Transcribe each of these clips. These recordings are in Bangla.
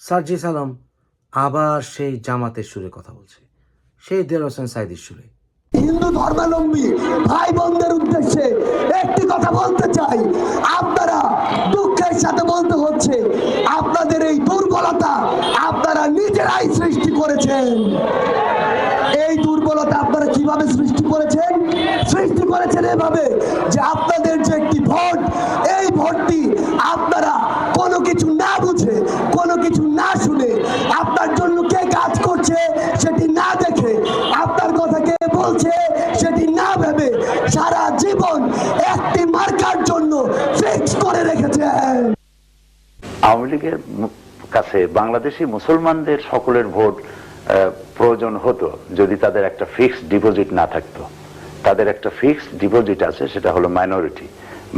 সার্জিস আলম আবার সেই জামাতের সুরে কথা বলছে। সেই দেল হোসেন সাইদির সুরে। হিন্দু ধর্মাবলম্বী ভাই বোনদের উদ্দেশ্যে একটি কথা বলতে চাই। আপনারা দুঃখের সাথে বলতে হচ্ছে, আপনাদের এই দুর্বলতা আপনারা নিজেরাই সৃষ্টি করেছেন। এই দুর্বলতা আপনারা কীভাবে সৃষ্টি করেছেন? সৃষ্টি করেছেন এভাবে যে আপনাদের আওয়ামী লীগের কাছে বাংলাদেশি মুসলমানদের সকলের ভোট প্রয়োজন হতো যদি তাদের একটা ফিক্সড ডিপোজিট না থাকতো। তাদের একটা ফিক্সড ডিপোজিট আছে সেটা হলো মাইনরিটি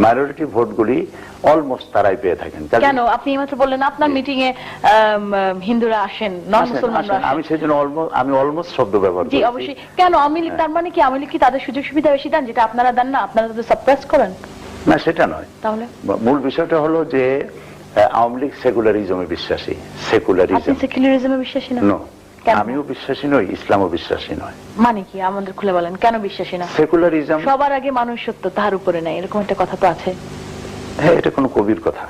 মাইনরিটি ভোটগুলি অলমোস্ট তারাই পেয়ে থাকেন। কেন? আপনি এইমাত্র বললেন আপনার মিটিং এ হিন্দুরা আসেন নন মুসলমানরা আসেন। আমি আসেন। সেই জন্য অলমোস্ট আমি অলমোস্ট শব্দ ব্যবহার জি অবশ্যই। কেন? আওয়ামী লীগ তার মানে কি আওয়ামী লীগ কি তাদের সুযোগ সুবিধা বেশি দেন যেটা আপনারা দেন না? আপনারা তো সাপ্রেস করেন। না সেটা নয়। তাহলে? মূল বিষয়টা হলো যে আওয়ামী লীগ সেকুলারিজমে বিশ্বাসী। সেকুলারিজম। সেকুলারিজমে বিশ্বাসী না? আমিও বিশ্বাসী নই ইসলামও বিশ্বাসী নয়। মানে কি? আমাদের খুলে বলেন কেন বিশ্বাসী না? সেকুলারিজম সবার আগে মানুষ সত্য তার উপরে নাই এরকম একটা কথা তো আছে। হ্যাঁ এটা কোনো কবির কথা।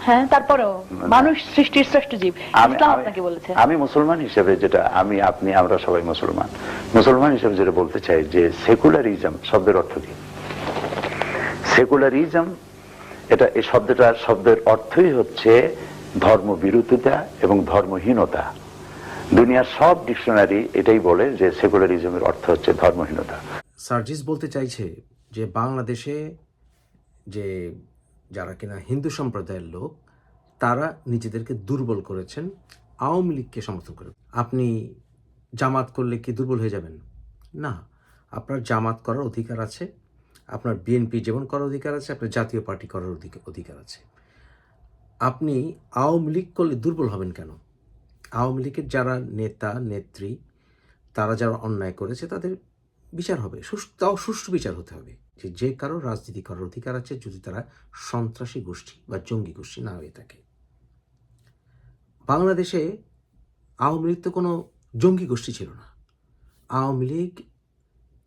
হ্যাঁ তারপরেও মানুষ সৃষ্টির শ্রেষ্ঠ জীব ইসলাম আপনাকে বলেছে। আমি মুসলমান হিসেবে যেটা আমি আপনি আমরা সবাই মুসলমান। মুসলমান হিসেবে যেটা বলতে চাই যে সেকুলারিজম শব্দের অর্থ কি? সেকুলারিজম, এটা এই শব্দটার শব্দের অর্থই হচ্ছে ধর্ম বিরোধিতা এবং ধর্মহীনতা। দুনিয়ার সব ডিকশনারি এটাই বলে যে সেকুলারিজমের অর্থ হচ্ছে ধর্মহীনতা। সার্জিস বলতে চাইছে যে বাংলাদেশে যে যারা কিনা হিন্দু সম্প্রদায়ের লোক, তারা নিজেদেরকে দুর্বল করেছেন, আওয়ামী লীগকে সমর্থন করে। আপনি জামাত করলে কি দুর্বল হয়ে যাবেন? না, আপনার জামাত করার অধিকার আছে আপনার বিএনপি যেমন করার অধিকার আছে, আপনার জাতীয় পার্টি করার অধিকার আছে। আপনি আওয়ামী লীগ করলে দুর্বল হবেন কেন? আওয়ামী লীগের যারা নেতা, নেত্রী, তারা যারা অন্যায় করেছে, তাদের বিচার হবে। তাও সুষ্ঠু বিচার হতে হবে। যে যে কারও রাজনীতি করার অধিকার আছে, যদি তারা সন্ত্রাসী গোষ্ঠী বা জঙ্গি গোষ্ঠী না হয়ে থাকে। বাংলাদেশে আওয়ামী লীগ তো কোনো জঙ্গি গোষ্ঠী ছিল না। আওয়ামী লীগ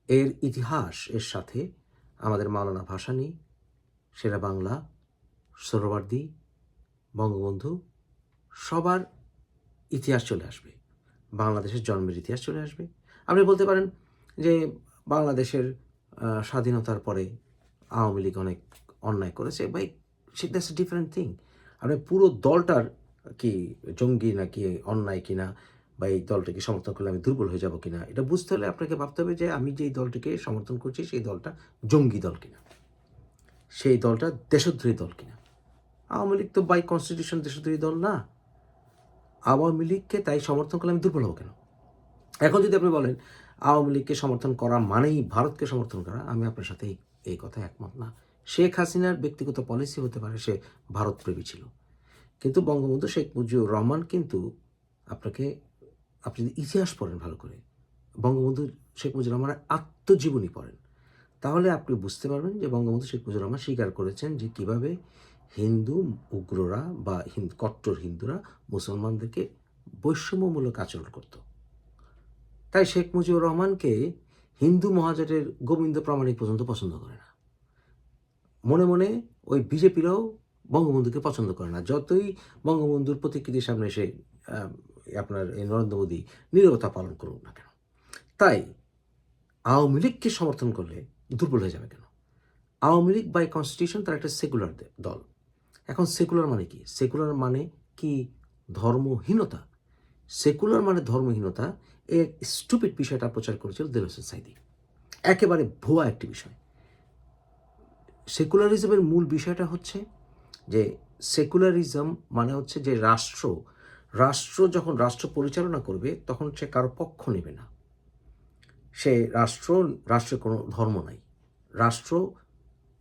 এর ইতিহাস, এর সাথে আমাদের মাওলানা ভাসানী, সেরা বাংলা সরোয়ার্দী বঙ্গবন্ধু, সবার ইতিহাস চলে আসবে। বাংলাদেশের জন্মের ইতিহাস চলে আসবে। আপনি বলতে পারেন যে বাংলাদেশের স্বাধীনতার পরে আওয়ামী লীগ অনেক অন্যায় করেছে by that's a different thing আপনি পুরো দলটার কি জঙ্গি নাকি অন্যায় কিনা বা এই দলটাকে সমর্থন করলে আমি দুর্বল হয়ে যাব কিনা, এটা বুঝতে হলে আপনাকে ভাবতে হবে যে আমি যেই দলটিকে সমর্থন করছি সেই দলটা জঙ্গি দল কিনা, সেই দলটা দেশদ্রোহী দল কিনা। আওয়ামী লীগ তো বাই কনস্টিটিউশন দেশদ্রোহী দল না। আওয়ামী লীগকে তাই সমর্থন করলে আমি দুর্বল হব কেন? এখন যদি আপনি বলেন, আওয়ামী লীগকে সমর্থন করা মানেই ভারতকে সমর্থন করা, আমি আপনার সাথে এই- কথা একমত না। শেখ হাসিনার ব্যক্তিগত পলিসি হতে পারে সে ভারতপ্রেমী ছিল। কিন্তু বঙ্গবন্ধু শেখ মুজিবুর রহমান কিন্তু আপনাকে আপনি যদি ইতিহাস পড়েন ভালো করে বঙ্গবন্ধু শেখ মুজিবুর রহমানের আত্মজীবনী পড়েন তাহলে আপনি বুঝতে পারবেন যে বঙ্গবন্ধু শেখ মুজিবুর রহমান স্বীকার করেছেন যে কীভাবে হিন্দু উগ্ররা বা হিন্দু কট্টর হিন্দুরা মুসলমানদেরকে বৈষম্যমূলক আচরণ করত। তাই শেখ মুজিবুর রহমানকে হিন্দু মহাজোটের গোবিন্দ প্রামাণিক পর্যন্ত পছন্দ করে না। মনে মনে ওই বিজেপিরাও বঙ্গবন্ধুকে পছন্দ করে না। যতই বঙ্গবন্ধুর প্রতিকৃতির সামনে আহ, আপনার এই নরেন্দ্র মোদী নীরবতা পালন করুক না কেন? তাই আওয়ামী লীগকে সমর্থন করলে দুর্বল হয়ে যাবে কেন? আওয়ামী লীগ বাই কনস্টিটিউশন তার একটা সেকুলার দল। এখন সেকুলার মানে কি? সেকুলার মানে কি ধর্মহীনতা? সেকুলার মানে ধর্মহীনতা এই স্টুপিড বিষয়টা প্রচার করেছিল দেল হোসেন সাইদি একেবারে ভুয়া একটি বিষয়। সেকুলারিজমের মূল বিষয়টা হচ্ছে যে সেকুলারিজম মানে হচ্ছে যে রাষ্ট্র রাষ্ট্র যখন রাষ্ট্র পরিচালনা করবে, তখন সে কারও পক্ষ নেবে না। সে রাষ্ট্র, রাষ্ট্রের কোনো ধর্ম নাই। রাষ্ট্র,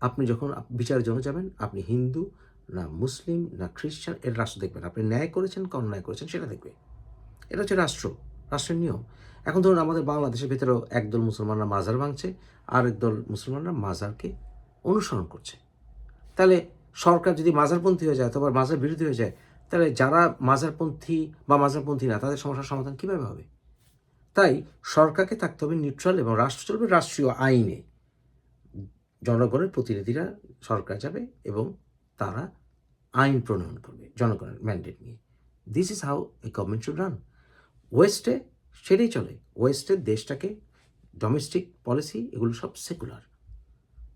আপনি যখন বিচারের জন্য যাবেন, আপনি হিন্দু, না মুসলিম, না খ্রিস্টান, এর রাষ্ট্র দেখবেন। আপনি ন্যায় করেছেন কি, অন্যায় করেছেন, সেটা দেখবে। এটা হচ্ছে রাষ্ট্র, রাষ্ট্রের নিয়ম। এখন ধরুন আমাদের বাংলাদেশের ভেতরেও একদল মুসলমানরা মাজার ভাঙছে আর একদল মুসলমানরা মাজারকে অনুসরণ করছে। তাহলে সরকার যদি মাজারপন্থী হয়ে যায়, অথবা মাজার বিরোধী হয়ে যায় তাহলে যারা মাজারপন্থী বা মাজারপন্থী না, তাদের সমস্যার সমাধান কীভাবে হবে? তাই সরকারকে থাকতে হবে নিউট্রাল এবং রাষ্ট্র চলবে রাষ্ট্রীয় আইনে। জনগণের প্রতিনিধিরা সরকার যাবে এবং তারা আইন প্রণয়ন করবে জনগণের ম্যান্ডেট নিয়ে। This is how a government should run ওয়েস্টে সেটাই চলে। ওয়েস্টের দেশটাকে ডোমেস্টিক পলিসি এগুলো সব সেকুলার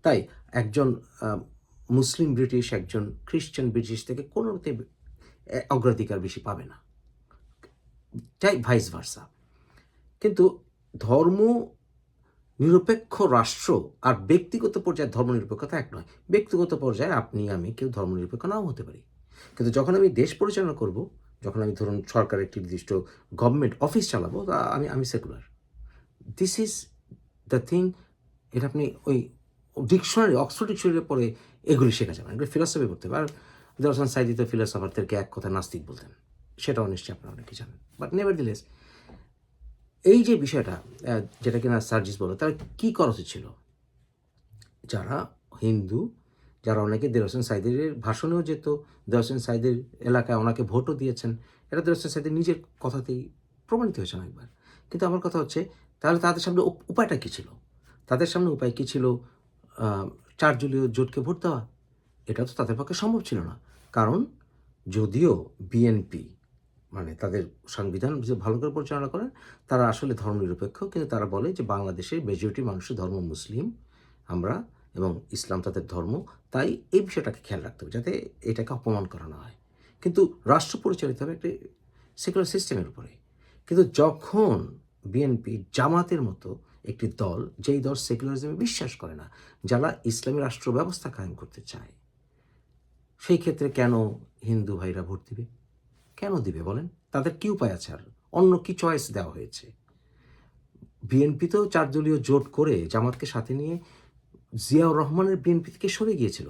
তাই একজন মুসলিম ব্রিটিশ একজন খ্রিশ্চান ব্রিটিশ থেকে কোনোতে অগ্রাধিকার বেশি পাবে না। তাই ভাইস ভার্সা কিন্তু ধর্ম নিরপেক্ষ রাষ্ট্র আর ব্যক্তিগত পর্যায়ে ধর্ম নিরপেক্ষতা এক নয়। ব্যক্তিগত পর্যায়ে আপনি, আমি কেউ ধর্ম নিরপেক্ষ নাও হতে পারি। কিন্তু যখন আমি দেশ পরিচালনা করব, যখন আমি ধরুন সরকারের একটি নির্দিষ্ট গভর্নমেন্ট অফিস চালাবো, তা আমি আমি secular this is the thing এটা আপনি ওই ডিকশনারি অক্সফোর্ড ডিকশনারি পরে এগুলি শেখা যাবে এগুলো ফিলসফি করতে হবে দর্শন সাইদিত ফিলসফারদেরকে এক কথা নাস্তিক বলতেন। সেটাও নিশ্চয়ই আপনারা অনেকে জানেন। বাট নেভার দিলেস এই যে বিষয়টা যেটা কিনা সার্জিস বলো, তার কী করা উচিত ছিল? যারা হিন্দু, যারা অনেকে দের হোসেন সাইদের ভাষণেও যেত দের হোসেন সাইদের এলাকায় ওনাকে ভোটও দিয়েছেন, এটা দের হোসেন সাইদের নিজের কথাতেই প্রমাণিত হয়েছে অনেকবার কিন্তু আমার কথা হচ্ছে, তাহলে তাদের সামনে উপ- উপায়টা কী ছিল? তাদের সামনে উপায় কী ছিল? চার দলীয় জোটকে ভোট দেওয়া? এটা তো তাদের পক্ষে সম্ভব ছিল না। কারণ যদিও বিএনপি মানে তাদের সংবিধান যে ভালো করে পরিচালনা করেন তারা আসলে ধর্মনিরপেক্ষ, কিন্তু তারা বলে যে বাংলাদেশের মেজরিটি মানুষের ধর্ম মুসলিম আমরা এবং ইসলাম তাদের ধর্ম, তাই এই বিষয়টাকে খেয়াল রাখতে হবে যাতে এটাকে অপমান করা না হয়। কিন্তু রাষ্ট্র পরিচালিত হবে একটি সেকুলার সিস্টেমের উপরে। কিন্তু যখন বিএনপি জামাতের মতো একটি দল, যেই দল সেকুলারিজমে বিশ্বাস করে না, যারা ইসলামী রাষ্ট্র ব্যবস্থা কায়েম করতে চায় সেই ক্ষেত্রে কেন হিন্দু ভাইরা ভোট দিবে? কেন দিবে বলেন? তাদের কি উপায় আছে? আর অন্য কি চয়েস দেওয়া হয়েছে? বিএনপি তো চারদলীয় জোট করে জামাতকে সাথে নিয়ে জিয়াউর রহমানের বিএনপি থেকে সরে গিয়েছিল।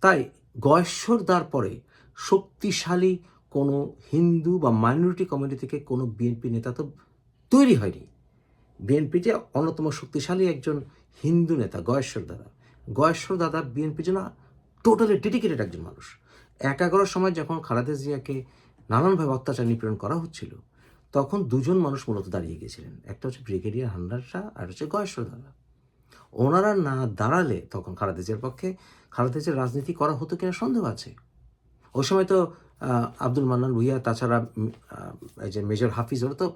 তাই গয়েশ্বর দার পরে শক্তিশালী কোনো হিন্দু বা মাইনরিটি কমিউনিটি থেকে কোনো বিএনপি নেতা তো তৈরি হয়নি। বিএনপি যে অন্যতম শক্তিশালী একজন হিন্দু নেতা গয়েশ্বর দাদা। গয়েশ্বর দাদা বিএনপির জন্য টোটালি ডেডিকেটেড একজন মানুষ। এক এগারোর সময় যখন খালেদা জিয়াকে নানানভাবে অত্যাচার নিপীড়ন করা হচ্ছিল, তখন দুজন মানুষ মূলত দাঁড়িয়ে গিয়েছিলেন। একটা হচ্ছে ব্রিগেডিয়ার হান্ডার শাহ আর হচ্ছে গয়েশ্বর দাদা। ওনারা না দাঁড়ালে তখন খালেদা জিয়ার পক্ষে খালেদা জিয়ার রাজনীতি করা হতো কিনা সন্দেহ আছে। ওই সময় তো আব্দুল মান্নান ভুইয়া, তাছাড়া এই যে মেজর হাফিজ, ওরা তো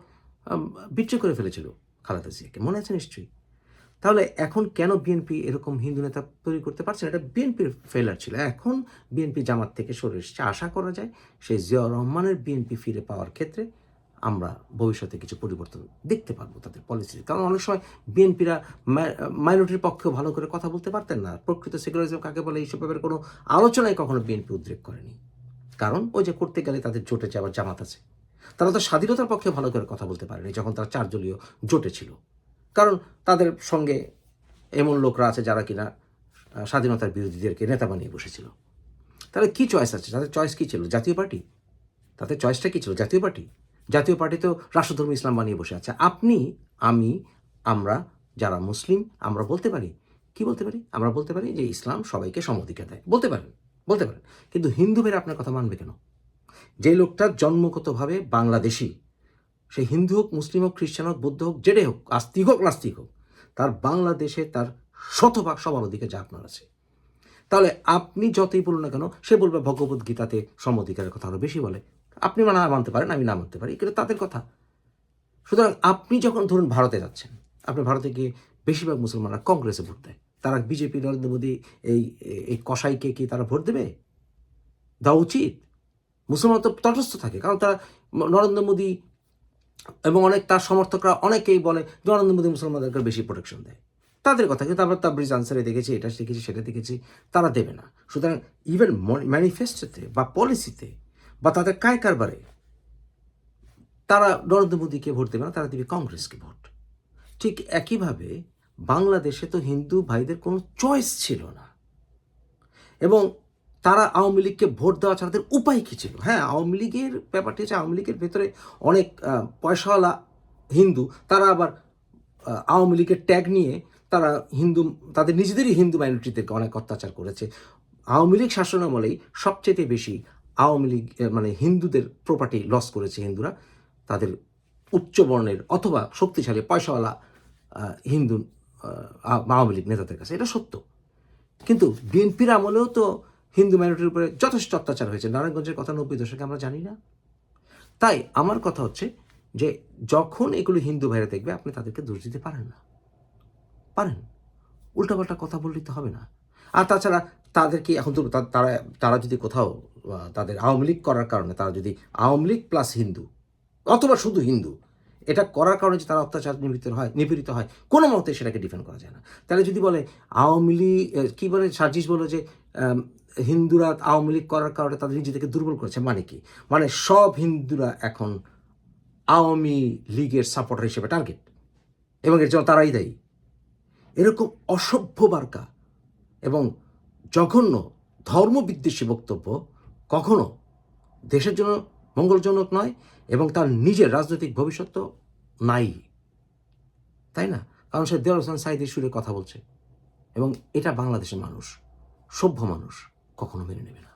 বিট্রে করে ফেলেছিল খালেদা জিয়াকে। মনে আছে নিশ্চয়ই? তাহলে এখন কেন বিএনপি এরকম হিন্দু নেতা তৈরি করতে পারছে এটা বিএনপির ফেলার ছিল। এখন বিএনপি জামাত থেকে সরে এসেছে। আশা করা যায় সেই জিয়াউর রহমানের বিএনপি ফিরে পাওয়ার ক্ষেত্রে আমরা ভবিষ্যতে কিছু পরিবর্তন দেখতে পারব তাদের পলিসিতে কারণ অনেক সময় বিএনপিরা মাইনরিটির পক্ষেও ভালো করে কথা বলতে পারতেন না। প্রকৃত সেকুলারিজম কাকে বলে এইসব ব্যাপারে কোনো আলোচনায় কখনো বিএনপি উদ্রেক করেনি। কারণ ওই যে করতে গেলে তাদের জোটে যাওয়ার জামাত আছে, তারা তো স্বাধীনতার পক্ষে ভালো করে কথা বলতে পারেনি যখন তারা চারদলীয় জোটে ছিল। কারণ তাদের সঙ্গে এমন লোকরা আছে যারা কিনা স্বাধীনতার বিরোধীদেরকে নেতা বানিয়ে বসেছিল। তাহলে কী চয়েস আছে? তাদের চয়েস কী ছিল? জাতীয় পার্টি? তাদের চয়েসটা কী ছিল? জাতীয় পার্টি? জাতীয় পার্টি তো রাষ্ট্রধর্ম ইসলাম বানিয়ে বসে আছে। আপনি, আমি, আমরা যারা মুসলিম, আমরা বলতে পারি। কি বলতে পারি? আমরা বলতে পারি যে ইসলাম সবাইকে সম অধিকার দেয়। বলতে পারেন বলতে পারেন। কিন্তু হিন্দু আপনার কথা মানবে কেন? যে লোকটা জন্মগতভাবে বাংলাদেশি সে হিন্দু হোক, মুসলিম হোক, খ্রিস্টান হোক, বৌদ্ধ হোক, যেটাই হোক, আস্তিক হোক, নাস্তিক হোক, তার বাংলাদেশে তার শতভাগ সবার অধিকার যা আপনার আছে। তাহলে আপনি যতই বলুন না কেন, সে বলবে ভগবত গীতাতে সম অধিকারের কথা আরও বেশি বলে। আপনি না মানতে পারেন, আমি না মানতে পারি কিন্তু তাদের কথা। সুতরাং আপনি যখন ধরুন ভারতে যাচ্ছেন, আপনি ভারতে গিয়ে বেশিরভাগ মুসলমানরা কংগ্রেসে ভোট দেয়। তারা বিজেপি, নরেন্দ্র মোদী, এই এই কসাইকে কি তারা ভোট দেবে? দেওয়া উচিত। মুসলমান তো তটস্থ থাকে, কারণ তারা নরেন্দ্র মোদী এবং অনেক তার সমর্থকরা অনেকেই বলে যে নরেন্দ্র মোদী মুসলমানদেরকে বেশি প্রোটেকশন দেয়। তাদের কথা কিন্তু আমরা তাবরিজ আনসারে দেখেছি, এটা দেখেছি, সেটা দেখেছি, তারা দেবে না। সুতরাং ইভেন ম্যানিফেস্টোতে বা পলিসিতে বা তাদের কায় কারবারে তারা নরেন্দ্র মোদীকে ভোট দেবে না, তারা দেবে কংগ্রেসকে ভোট। ঠিক একইভাবে বাংলাদেশে তো হিন্দু ভাইদের কোনো চয়েস ছিল না। এবং তারা আওয়ামী লীগকে ভোট দেওয়া ছাড়া তাদের উপায় কী ছিল? হ্যাঁ আওয়ামী লীগের ব্যাপারটি হচ্ছে আওয়ামী লীগের ভেতরে অনেক পয়সাওয়ালা হিন্দু, তারা আবার আওয়ামী লীগের ট্যাগ নিয়ে তারা হিন্দু, তাদের নিজেদেরই হিন্দু মাইনরিটিদেরকে অনেক অত্যাচার করেছে। আওয়ামী লীগ শাসনামলেই সবচেয়ে বেশি আওয়ামী লীগ মানে হিন্দুদের প্রপার্টি লস করেছে হিন্দুরা। তাদের উচ্চ বর্ণের অথবা শক্তিশালী পয়সাওয়ালা হিন্দু আওয়ামী লীগ নেতাদের কাছে। এটা সত্য। কিন্তু বিএনপির আমলেও তো হিন্দু মাইনরিটির উপরে যথেষ্ট অত্যাচার হয়েছে। নারায়ণগঞ্জের কথা নব্বই দশকে আমরা জানি না। তাই আমার কথা হচ্ছে যে, যখন এগুলো হিন্দু ভাইরা দেখবে, আপনি তাদেরকে দোষ দিতে পারেন না। পারেন। উল্টাপাল্টা কথা বললে তো হবে না। আর তাছাড়া তাদেরকে এখন তো তারা তারা যদি কোথাও তাদের আওয়ামী লীগ করার কারণে তারা যদি আওয়ামী লীগ প্লাস হিন্দু, অথবা শুধু হিন্দু, এটা করার কারণে যে তারা অত্যাচার নিপীড়িত হয় নিপীড়িত হয়, কোনো মতে সেটাকে ডিফেন্ড করা যায় না। তাহলে যদি বলে আওয়ামী লীগ কী বলে সার্জিস বলে যে হিন্দুরা আওয়ামী লীগ করার কারণে তাদের নিজেদেরকে দুর্বল করেছে মানে কি? মানে সব হিন্দুরা এখন আওয়ামী লীগের সাপোর্টার হিসেবে টার্গেট এবং এর জন্য তারাই দায়ী। এরকম অসভ্য বার্কা এবং জঘন্য ধর্মবিদ্বেষী বক্তব্য কখনো দেশের জন্য মঙ্গলজনক নয় এবং তার নিজের রাজনৈতিক ভবিষ্যৎ তো নাই। তাই না? কারণ সে দেওয়ার হোসেন সাইদের সুরে কথা বলছে এবং এটা বাংলাদেশের মানুষ, সভ্য মানুষ। কখনো মেনে নেবে না।